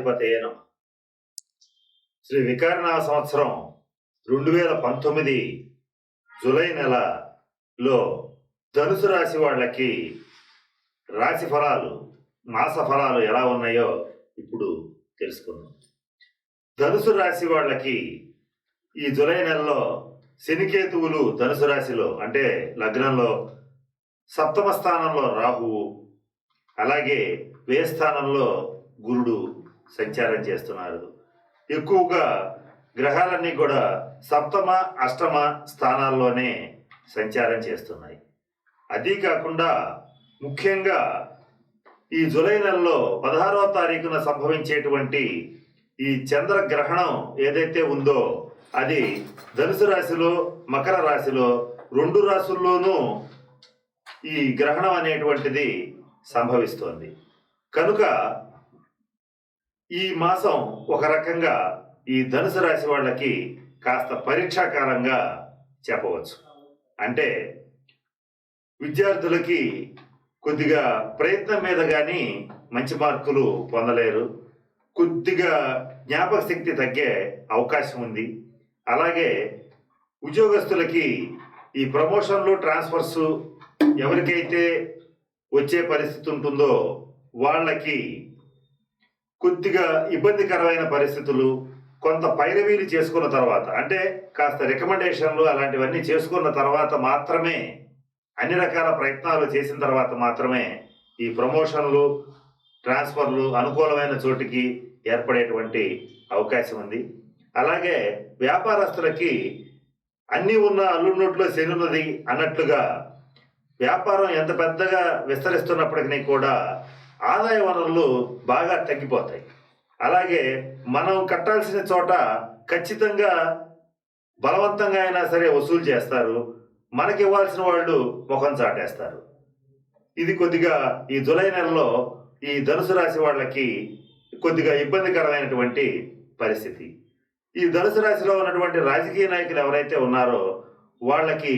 గణాధిపతయేన శ్రీ వికారనామ సంవత్సరం రెండు వేల పంతొమ్మిది జూలై నెలలో ధనుసు రాశి వాళ్ళకి రాశి ఫలాలు మాస ఫలాలు ఎలా ఉన్నాయో ఇప్పుడు తెలుసుకుందాం. ధనుసు రాశి వాళ్ళకి ఈ జూలై నెలలో శనికేతువులు ధనుసు రాశిలో అంటే లగ్నంలో సప్తమ స్థానంలో రాహువు అలాగే వ్యయ స్థానంలో గురుడు సంచారం చేస్తున్నారు. ఎక్కువగా గ్రహాలన్నీ కూడా సప్తమ అష్టమ స్థానాల్లోనే సంచారం చేస్తున్నాయి. అదీ కాకుండా ముఖ్యంగా ఈ జూలై నెలలో పదహారవ తారీఖున సంభవించేటువంటి ఈ చంద్రగ్రహణం ఏదైతే ఉందో అది ధనుసు రాశిలో మకర రాశిలో రెండు రాశుల్లోనూ ఈ గ్రహణం అనేటువంటిది సంభవిస్తోంది. కనుక ఈ మాసం ఒక రకంగా ఈ ధనుసు రాశి వాళ్ళకి కాస్త పరీక్షాకాలంగా చెప్పవచ్చు. అంటే విద్యార్థులకి కొద్దిగా ప్రయత్నం మీద కానీ మంచి మార్కులు పొందలేరు. కొద్దిగా జ్ఞాపక శక్తి తగ్గే అవకాశం ఉంది. అలాగే ఉద్యోగస్తులకి ఈ ప్రమోషన్లు ట్రాన్స్ఫర్స్ ఎవరికైతే వచ్చే పరిస్థితి ఉంటుందో వాళ్ళకి కొద్దిగా ఇబ్బందికరమైన పరిస్థితులు కొంత పైరవీలు చేసుకున్న తర్వాత అంటే కాస్త రికమెండేషన్లు అలాంటివన్నీ చేసుకున్న తర్వాత మాత్రమే అన్ని రకాల ప్రయత్నాలు చేసిన తర్వాత మాత్రమే ఈ ప్రమోషన్లు ట్రాన్స్ఫర్లు అనుకూలమైన చోటికి ఏర్పడేటువంటి అవకాశం ఉంది. అలాగే వ్యాపారస్తులకి అన్నీ ఉన్న అల్లున్నట్లో శనున్నది అన్నట్లుగా వ్యాపారం ఎంత పెద్దగా విస్తరిస్తున్నప్పటికీ కూడా ఆదాయ వనరులు బాగా తగ్గిపోతాయి. అలాగే మనం కట్టాల్సిన చోట ఖచ్చితంగా బలవంతంగా అయినా సరే వసూలు చేస్తారు. మనకి ఇవ్వాల్సిన వాళ్ళు ముఖం చాటేస్తారు. ఇది కొద్దిగా ఈ జులై నెలలో ఈ ధనుసు రాశి వాళ్ళకి కొద్దిగా ఇబ్బందికరమైనటువంటి పరిస్థితి. ఈ ధనుసు రాశిలో ఉన్నటువంటి రాజకీయ నాయకులు ఎవరైతే ఉన్నారో వాళ్ళకి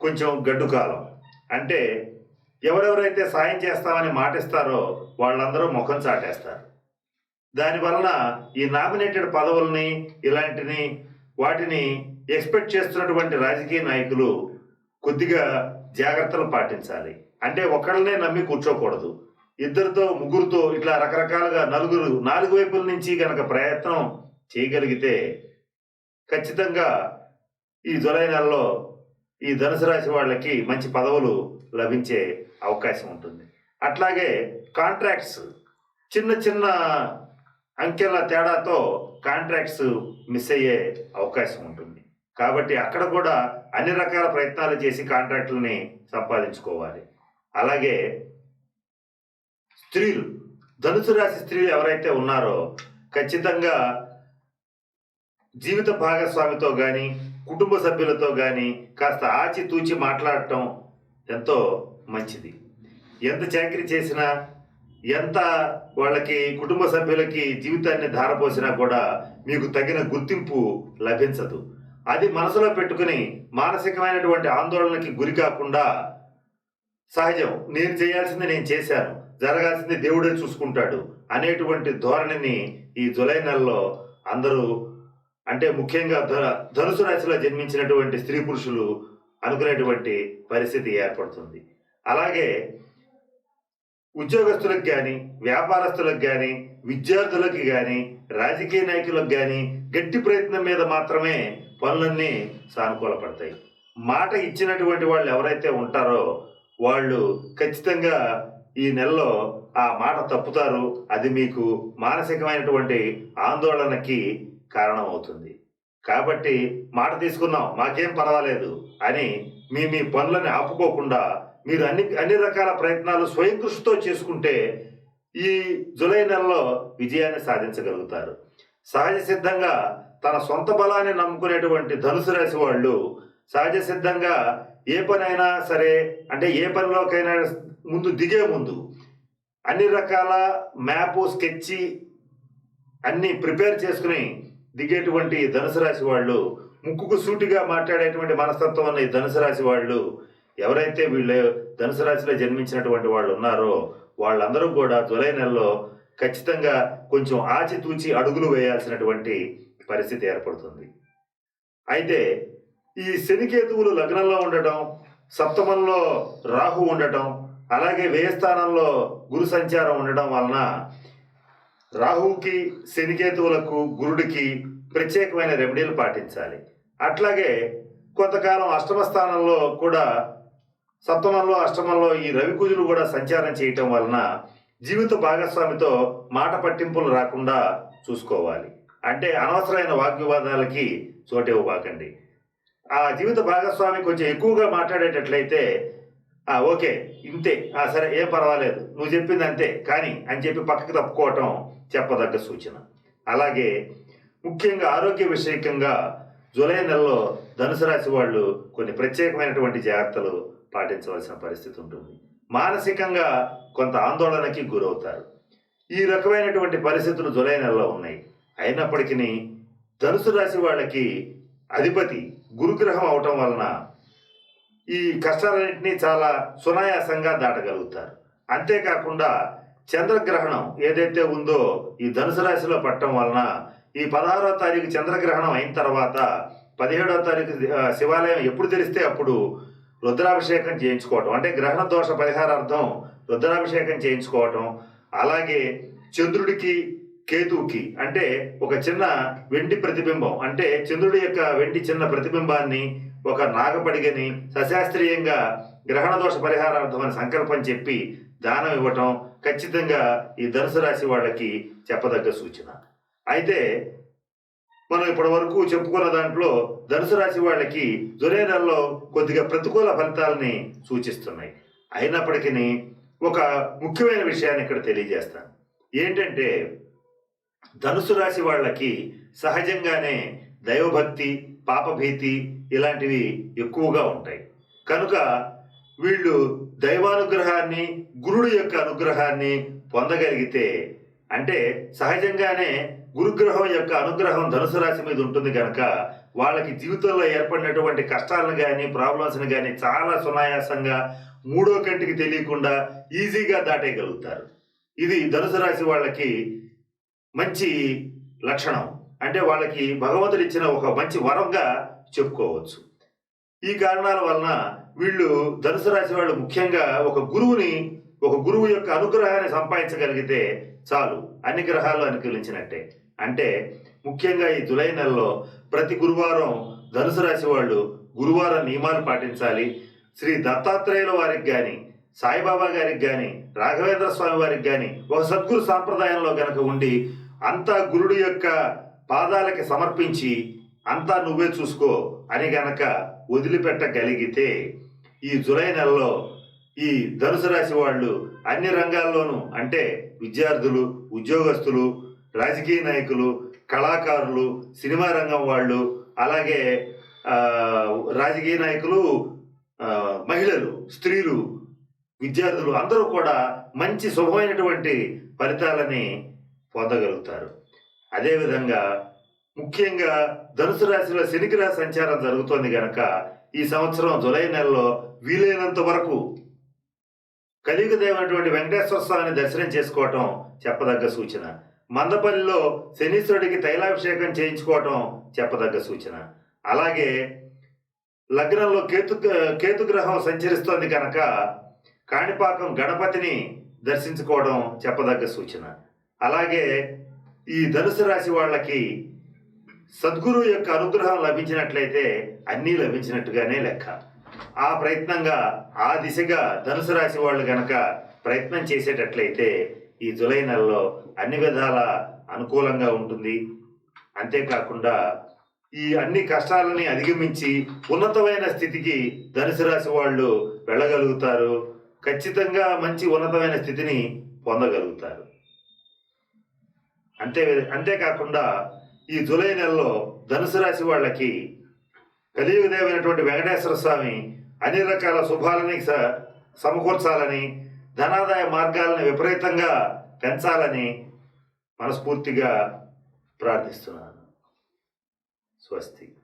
కొంచెం గడ్డు కాలం అంటే ఎవరెవరైతే సాయం చేస్తామని మాటిస్తారో వాళ్ళందరూ ముఖం చాటేస్తారు. దాని వలన ఈ నామినేటెడ్ పదవుల్ని ఇలాంటిని వాటిని ఎక్స్పెక్ట్ చేస్తున్నటువంటి రాజకీయ నాయకులు కొద్దిగా జాగ్రత్తలు పాటించాలి. అంటే ఒకళ్ళనే నమ్మి కూర్చోకూడదు. ఇద్దరితో ముగ్గురుతో ఇట్లా రకరకాలుగా నలుగురు నాలుగు వైపుల నుంచి గనక ప్రయత్నం చేయగలిగితే ఖచ్చితంగా ఈ జులై నెలలో ఈ ధనుసు రాశి వాళ్ళకి మంచి పదవులు లభించే అవకాశం ఉంటుంది. అట్లాగే కాంట్రాక్ట్స్ చిన్న చిన్న అంకెల తేడాతో కాంట్రాక్ట్స్ మిస్ అయ్యే అవకాశం ఉంటుంది. కాబట్టి అక్కడ కూడా అన్ని రకాల ప్రయత్నాలు చేసి కాంట్రాక్టులని సంపాదించుకోవాలి. అలాగే స్త్రీలు ధనుసు రాశి స్త్రీలు ఎవరైతే ఉన్నారో ఖచ్చితంగా జీవిత భాగస్వామితో కానీ కుటుంబ సభ్యులతో కానీ కాస్త ఆచితూచి మాట్లాడటం ఎంతో మంచిది. ఎంత చాకరీ చేసినా ఎంత వాళ్ళకి కుటుంబ సభ్యులకి జీవితాన్ని ధారపోసినా కూడా మీకు తగిన గుర్తింపు లభించదు. అది మనసులో పెట్టుకుని మానసికమైనటువంటి ఆందోళనకి గురి కాకుండా సహజం నేను చేయాల్సింది నేను చేశాను జరగాల్సింది దేవుడే చూసుకుంటాడు అనేటువంటి ధోరణిని ఈ జులై నెలలో అందరూ అంటే ముఖ్యంగా ధర ధనుసు రాశిలో జన్మించినటువంటి స్త్రీ పురుషులు అనుకునేటువంటి పరిస్థితి ఏర్పడుతుంది. అలాగే ఉద్యోగస్తులకు కానీ వ్యాపారస్తులకు కానీ విద్యార్థులకు కానీ రాజకీయ నాయకులకు కానీ గట్టి ప్రయత్నం మీద మాత్రమే పనులన్నీ సానుకూలపడతాయి. మాట ఇచ్చినటువంటి వాళ్ళు ఎవరైతే ఉంటారో వాళ్ళు ఖచ్చితంగా ఈ నెలలో ఆ మాట తప్పుతారు. అది మీకు మానసికమైనటువంటి ఆందోళనకి కారణమవుతుంది. కాబట్టి మాట తీసుకున్నాం మాకేం పర్వాలేదు అని మీ మీ పనులని ఆపుకోకుండా మీరు అన్ని అన్ని రకాల ప్రయత్నాలు స్వయం కృషితో చేసుకుంటే ఈ జూలై నెలలో విజయాన్ని సాధించగలుగుతారు. సహజ సిద్ధంగా తన సొంత బలాన్ని నమ్ముకునేటువంటి ధనుసు రాశి వాళ్ళు సహజ సిద్ధంగా ఏ పనైనా సరే అంటే ఏ పనిలోకైనా ముందు దిగే ముందు అన్ని రకాల మ్యాప్ స్కెచ్ అన్ని ప్రిపేర్ చేసుకుని దిగేటువంటి ధనుసు రాశి వాళ్ళు ముక్కుకు సూటిగా మాట్లాడేటువంటి మనస్తత్వం ఉన్న ఈ ధనుసు రాశి వాళ్ళు ఎవరైతే వీళ్ళు ధనుసు రాశిలో జన్మించినటువంటి వాళ్ళు ఉన్నారో వాళ్ళందరూ కూడా జూలై నెలలో ఖచ్చితంగా కొంచెం ఆచితూచి అడుగులు వేయాల్సినటువంటి పరిస్థితి ఏర్పడుతుంది. అయితే ఈ శనికేతువులు లగ్నంలో ఉండటం సప్తమంలో రాహు ఉండటం అలాగే వ్యయస్థానంలో గురు సంచారం ఉండడం వలన రాహువుకి శనికేతువులకు గురుడికి ప్రత్యేకమైన రెమెడీలు పాటించాలి. అట్లాగే కొంతకాలం అష్టమ స్థానంలో కూడా సప్తమంలో అష్టమంలో ఈ రవికుజులు కూడా సంచారం చేయటం వలన జీవిత భాగస్వామితో మాట పట్టింపులు రాకుండా చూసుకోవాలి. అంటే అనవసరమైన వాగ్వివాదాలకి చోటు ఇవ్వబాకండి ఆ జీవిత భాగస్వామి కొంచెం ఎక్కువగా మాట్లాడేటట్లయితే "ఆ, ఓకే ఇంతే. ఆ, సరే ఏం పర్వాలేదు. నువ్వు చెప్పింది అంతే కానీ అని చెప్పి పక్కకి తప్పుకోవటం చెప్పదగ్గ సూచన. అలాగే ముఖ్యంగా ఆరోగ్య విషయకంగా జూలై నెలలో ధనుసు రాశి వాళ్ళు కొన్ని ప్రత్యేకమైనటువంటి జాగ్రత్తలు పాటించవలసిన పరిస్థితి ఉంటుంది. మానసికంగా కొంత ఆందోళనకి గురవుతారు. ఈ రకమైనటువంటి పరిస్థితులు జూలై నెలలో ఉన్నాయి. అయినప్పటికీ ధనుసు రాశి వాళ్ళకి అధిపతి గురుగ్రహం అవటం వలన ఈ కష్టాలన్నింటినీ చాలా సునాయాసంగా దాటగలుగుతారు. అంతేకాకుండా చంద్రగ్రహణం ఏదైతే ఉందో ఈ ధనుసు రాశిలో పట్టడం వలన ఈ పదహారో తారీఖు చంద్రగ్రహణం అయిన తర్వాత పదిహేడో తారీఖు శివాలయం ఎప్పుడు తెలిస్తే అప్పుడు రుద్రాభిషేకం చేయించుకోవటం. అంటే గ్రహణ దోష పరిహారార్థం రుద్రాభిషేకం చేయించుకోవటం. అలాగే చంద్రుడికి కేతువుకి అంటే ఒక చిన్న వెండి ప్రతిబింబం. అంటే చంద్రుడి యొక్క వెండి చిన్న ప్రతిబింబాన్ని ఒక నాగపడిగని సశాస్త్రీయంగా గ్రహణ దోష పరిహారార్థం అని సంకల్పం చెప్పి దానం ఇవ్వటం ఖచ్చితంగా ఈ ధనుసు రాశి వాళ్ళకి చెప్పదగ్గ సూచన. అయితే మనం ఇప్పటి వరకు చెప్పుకున్న దాంట్లో ధనుసు రాశి వాళ్ళకి జులై నెలలో కొద్దిగా ప్రతికూల ఫలితాలని సూచిస్తున్నాయి. అయినప్పటికీ ఒక ముఖ్యమైన విషయాన్ని ఇక్కడ తెలియజేస్తాను. ఏంటంటే ధనుసు రాశి వాళ్ళకి సహజంగానే దైవభక్తి పాపభీతి ఇలాంటివి ఎక్కువగా ఉంటాయి. కనుక వీళ్ళు దైవానుగ్రహాన్ని గురుడు యొక్క అనుగ్రహాన్ని పొందగలిగితే అంటే సహజంగానే గురుగ్రహం యొక్క అనుగ్రహం ధనుసు రాశి మీద ఉంటుంది కనుక వాళ్ళకి జీవితంలో ఏర్పడినటువంటి కష్టాలను కానీ ప్రాబ్లమ్స్ని కానీ చాలా సునాయాసంగా మూడో కంటికి తెలియకుండా ఈజీగా దాటేయగలుగుతారు. ఇది ధనుసు రాశి వాళ్ళకి మంచి లక్షణం. అంటే వాళ్ళకి భగవంతుడు ఇచ్చిన ఒక మంచి వరంగా చెప్పుకోవచ్చు. ఈ కారణాల వలన వీళ్ళు ధనుసు రాశి వాళ్ళు ముఖ్యంగా ఒక గురువుని ఒక గురువు యొక్క అనుగ్రహాన్ని సంపాదించగలిగితే చాలు. అన్ని గ్రహాలు అనుకూలించినట్టే. అంటే ముఖ్యంగా ఈ జులై నెలలో ప్రతి గురువారం ధనుసు రాశి వాళ్ళు గురువార నియమాలు పాటించాలి. శ్రీ దత్తాత్రేయుల వారికి కానీ సాయిబాబా గారికి కానీ రాఘవేంద్ర స్వామి వారికి కానీ ఒక సద్గురు సాంప్రదాయంలో కనుక ఉండి అంతా గురుడు యొక్క పాదాలకి సమర్పించి అంతా నువ్వే చూసుకో అని గనక వదిలిపెట్టగలిగితే ఈ జులై నెలలో ఈ ధనుసు రాశి వాళ్ళు అన్ని రంగాల్లోనూ అంటే విద్యార్థులు ఉద్యోగస్తులు రాజకీయ నాయకులు కళాకారులు సినిమా రంగం వాళ్ళు అలాగే రాజకీయ నాయకులు మహిళలు స్త్రీలు విద్యార్థులు అందరూ కూడా మంచి శుభమైనటువంటి ఫలితాలని పొందగలుగుతారు. అదేవిధంగా ముఖ్యంగా ధనుసు రాశిలో శనిగ్రహ సంచారం జరుగుతోంది కనుక ఈ సంవత్సరం జులై నెలలో వీలైనంత వరకు కలియుగదేవైనటువంటి వెంకటేశ్వర స్వామిని దర్శనం చేసుకోవటం చెప్పదగ్గ సూచన. మందపల్లిలో శనీశ్వరుడికి తైలాభిషేకం చేయించుకోవటం చెప్పదగ్గ సూచన. అలాగే లగ్నంలో కేతు కేతుగ్రహం సంచరిస్తోంది కనుక కాణిపాకం గణపతిని దర్శించుకోవడం చెప్పదగ్గ సూచన. అలాగే ఈ ధనుసు రాశి వాళ్ళకి సద్గురు యొక్క అనుగ్రహం లభించినట్లయితే అన్నీ లభించినట్టుగానే లెక్క. ఆ ప్రయత్నంగా ఆ దిశగా ధనుసు రాశి వాళ్ళు గనక ప్రయత్నం చేసేటట్లయితే ఈ జులై నెలలో అన్ని విధాల అనుకూలంగా ఉంటుంది. అంతేకాకుండా ఈ అన్ని కష్టాలని అధిగమించి ఉన్నతమైన స్థితికి ధనుసు రాశి వాళ్ళు వెళ్ళగలుగుతారు. ఖచ్చితంగా మంచి ఉన్నతమైన స్థితిని పొందగలుగుతారు. అంతే అంతేకాకుండా ఈ జూలై నెలలో ధనుసు రాశి వాళ్ళకి కలియుగదేవైనటువంటి వెంకటేశ్వర స్వామి అన్ని రకాల శుభాలని స- సమకూర్చాలని ధనాదాయ మార్గాలను విపరీతంగా పెంచాలని మనస్ఫూర్తిగా ప్రార్థిస్తున్నాను. స్వస్తి.